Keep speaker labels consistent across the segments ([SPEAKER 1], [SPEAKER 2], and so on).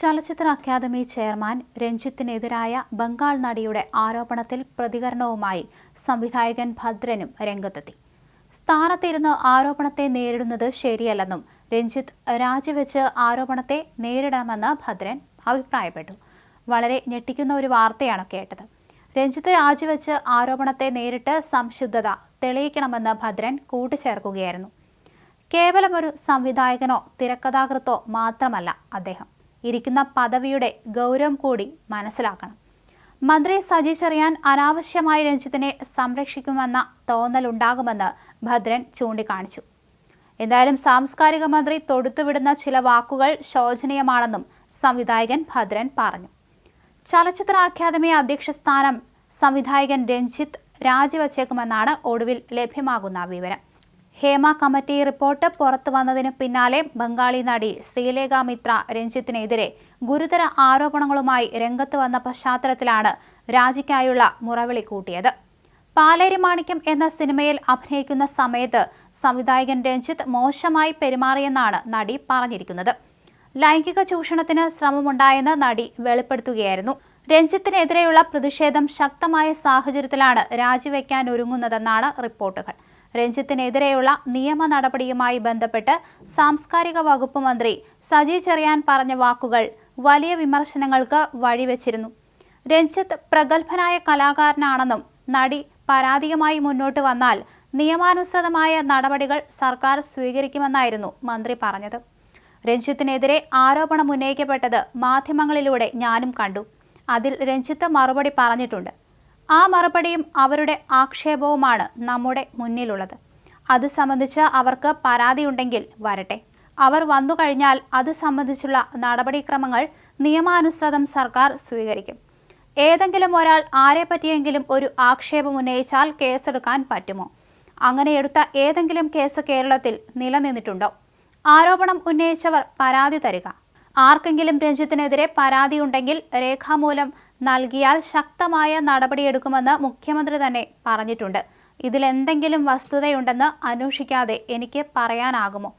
[SPEAKER 1] ചലച്ചിത്ര academy chairman രഞ്ജിത്തിനെതിരായ Bengal നടിയുടെ ആരോപണത്തിൽ പ്രതികരണവുമായി സംവിധായകൻ ഭദ്രനും രംഗത്തെത്തി. സ്ഥാനത്തിരുന്ന് ആരോപണത്തെ നേരിടുന്നത് ശരിയല്ലെന്നും രഞ്ജിത്ത് രാജിവെച്ച് ആരോപണത്തെ നേരിടണമെന്ന് ഭദ്രൻ അഭിപ്രായപ്പെട്ടു. വളരെ ഞെട്ടിക്കുന്ന ഒരു വാർത്തയാണ് കേട്ടത്. രഞ്ജിത്ത് രാജിവെച്ച് ആരോപണത്തെ നേരിട്ട് സംശുദ്ധത തെളിയിക്കണമെന്ന് ഭദ്രൻ കൂട്ടിച്ചേർക്കുകയായിരുന്നു. കേവലം ഒരു സംവിധായകനോ തിരക്കഥാകൃത്തോ മാത്രമല്ല അദ്ദേഹം. ഇരിക്കുന്ന പദവിയുടെ ഗൗരവം കൂടി മനസ്സിലാക്കണം. മന്ത്രി സജീഷ് അറിയാൻ അനാവശ്യമായി രഞ്ജിത്തിനെ സംരക്ഷിക്കുമെന്ന തോന്നലുണ്ടാകുമെന്ന് ഭദ്രൻ ചൂണ്ടിക്കാണിച്ചു. എന്തായാലും സാംസ്കാരിക മന്ത്രി തൊടുത്തുവിടുന്ന ചില വാക്കുകൾ ശോചനീയമാണെന്നും സംവിധായകൻ ഭദ്രൻ പറഞ്ഞു. ചലച്ചിത്ര അക്കാദമി അധ്യക്ഷ സ്ഥാനം സംവിധായകൻ രഞ്ജിത്ത് രാജിവച്ചേക്കുമെന്നാണ് ഒടുവിൽ ലഭ്യമാകുന്ന വിവരം. ഹേമ കമ്മിറ്റി റിപ്പോർട്ട് പുറത്തു വന്നതിന് പിന്നാലെ ബംഗാളി നടി ശ്രീലേഖ മിത്ര രഞ്ജിത്തിനെതിരെ ഗുരുതര ആരോപണങ്ങളുമായി രംഗത്ത് വന്ന പശ്ചാത്തലത്തിലാണ് രാജിക്കായുള്ള മുറവിളി കൂട്ടിയത്. പാലേരി മാണിക്യം എന്ന സിനിമയിൽ അഭിനയിക്കുന്ന സമയത്ത് സംവിധായകൻ രഞ്ജിത്ത് മോശമായി പെരുമാറിയെന്നാണ് നടി പറഞ്ഞിരിക്കുന്നത്. ലൈംഗിക ചൂഷണത്തിന് ശ്രമമുണ്ടായെന്ന് നടി വെളിപ്പെടുത്തുകയായിരുന്നു. രഞ്ജിത്തിനെതിരെയുള്ള പ്രതിഷേധം ശക്തമായ സാഹചര്യത്തിലാണ് രാജിവെക്കാൻ ഒരുങ്ങുന്നതെന്നാണ് റിപ്പോർട്ടുകൾ. രഞ്ജിത്തിനെതിരെയുള്ള നിയമ നടപടിയുമായി ബന്ധപ്പെട്ട് സാംസ്കാരിക വകുപ്പ് മന്ത്രി സജി ചെറിയാൻ പറഞ്ഞ വാക്കുകൾ വലിയ വിമർശനങ്ങൾക്ക് വഴിവെച്ചിരുന്നു. രഞ്ജിത്ത് പ്രഗത്ഭനായ കലാകാരനാണെന്നും നടി പരാതിയുമായി മുന്നോട്ട് വന്നാൽ നിയമാനുസൃതമായ നടപടികൾ സർക്കാർ സ്വീകരിക്കുമെന്നായിരുന്നു മന്ത്രി പറഞ്ഞത്. രഞ്ജിത്തിനെതിരെ ആരോപണം ഉന്നയിക്കപ്പെട്ടത് മാധ്യമങ്ങളിലൂടെ ഞാനും കണ്ടു. അതിൽ രഞ്ജിത്ത് മറുപടി പറഞ്ഞിട്ടുണ്ട്. ആ മറുപടിയും അവരുടെ ആക്ഷേപവുമാണ് നമ്മുടെ മുന്നിലുള്ളത്. അത് സംബന്ധിച്ച് അവർക്ക് പരാതിയുണ്ടെങ്കിൽ വരട്ടെ. അവർ വന്നു കഴിഞ്ഞാൽ അത് സംബന്ധിച്ചുള്ള നടപടിക്രമങ്ങൾ നിയമാനുസൃതം സർക്കാർ സ്വീകരിക്കും. ഏതെങ്കിലും ഒരാൾ ആരെ പറ്റിയെങ്കിലും ഒരു ആക്ഷേപം ഉന്നയിച്ചാൽ കേസെടുക്കാൻ പറ്റുമോ? അങ്ങനെ എടുത്ത ഏതെങ്കിലും കേസ് കേരളത്തിൽ നിലനിന്നിട്ടുണ്ടോ? ആരോപണം ഉന്നയിച്ചവർ പരാതി തരിക. ആർക്കെങ്കിലും രഞ്ജിത്തിനെതിരെ പരാതിയുണ്ടെങ്കിൽ രേഖാമൂലം നൽകിയാൽ ശക്തമായ നടപടിയെടുക്കുമെന്ന് മുഖ്യമന്ത്രി തന്നെ പറഞ്ഞിട്ടുണ്ട്. ഇതിലെന്തെങ്കിലും വസ്തുതയുണ്ടെന്ന് അന്വേഷിക്കാതെ എനിക്ക് പറയാനാകുമോ?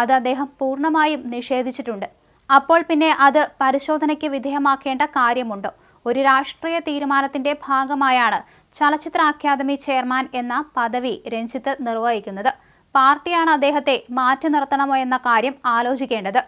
[SPEAKER 1] അത് അദ്ദേഹം പൂർണമായും നിഷേധിച്ചിട്ടുണ്ട്. അപ്പോൾ പിന്നെ അത് പരിശോധനയ്ക്ക് വിധേയമാക്കേണ്ട കാര്യമുണ്ടോ? ഒരു രാഷ്ട്രീയ തീരുമാനത്തിന്റെ ഭാഗമായാണ് ചലച്ചിത്ര അക്കാദമി ചെയർമാൻ എന്ന പദവി രഞ്ജിത്ത് നിർവഹിക്കുന്നത്. പാർട്ടിയാണ് അദ്ദേഹത്തെ മാറ്റി നിർത്തണമോ എന്ന കാര്യം ആലോചിക്കേണ്ടത്.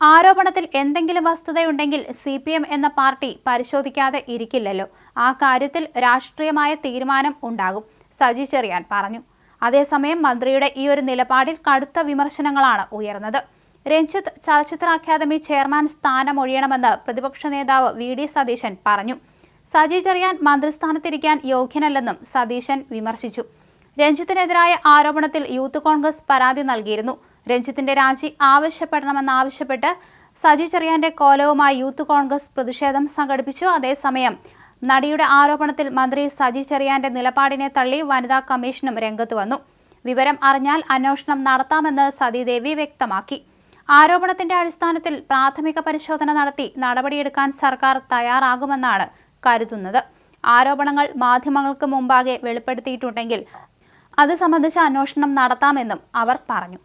[SPEAKER 1] ആരോപണത്തിൽ എന്തെങ്കിലും വസ്തുതയുണ്ടെങ്കിൽ സി പി എം എന്ന പാർട്ടി പരിശോധിക്കാതെ ഇരിക്കില്ലല്ലോ. ആ കാര്യത്തിൽ രാഷ്ട്രീയമായ തീരുമാനം ഉണ്ടാകും സജി ചെറിയാൻ പറഞ്ഞു. അതേസമയം മന്ത്രിയുടെ ഈ ഒരു നിലപാടിൽ കടുത്ത വിമർശനങ്ങളാണ് ഉയർന്നത്. രഞ്ജിത്ത് ചലച്ചിത്ര അക്കാദമി ചെയർമാൻ സ്ഥാനം ഒഴിയണമെന്ന് പ്രതിപക്ഷ നേതാവ് വി ഡി സതീശൻ പറഞ്ഞു. സജി ചെറിയാൻ മന്ത്രിസ്ഥാനത്തിരിക്കാൻ യോഗ്യനല്ലെന്നും സതീശൻ വിമർശിച്ചു. രഞ്ജിത്തിനെതിരായ ആരോപണത്തിൽ യൂത്ത് കോൺഗ്രസ് പരാതി നൽകിയിരുന്നു. രഞ്ജിത്തിന്റെ രാജി ആവശ്യപ്പെടണമെന്നാവശ്യപ്പെട്ട് സജി ചെറിയാന്റെ കോലവുമായി യൂത്ത് കോൺഗ്രസ് പ്രതിഷേധം സംഘടിപ്പിച്ചു. അതേസമയം നടിയുടെ ആരോപണത്തിൽ മന്ത്രി സജി ചെറിയാന്റെ നിലപാടിനെ തള്ളി വനിതാ കമ്മീഷനും രംഗത്ത് വന്നു. വിവരം അറിഞ്ഞാൽ അന്വേഷണം നടത്താമെന്ന് സതീദേവി വ്യക്തമാക്കി. ആരോപണത്തിന്റെ അടിസ്ഥാനത്തിൽ പ്രാഥമിക പരിശോധന നടത്തി നടപടിയെടുക്കാൻ സർക്കാർ തയ്യാറാകുമെന്നാണ് കരുതുന്നത്. ആരോപണങ്ങൾ മാധ്യമങ്ങൾക്ക് മുമ്പാകെ വെളിപ്പെടുത്തിയിട്ടുണ്ടെങ്കിൽ അത് സംബന്ധിച്ച അന്വേഷണം നടത്താമെന്നും അവർ പറഞ്ഞു.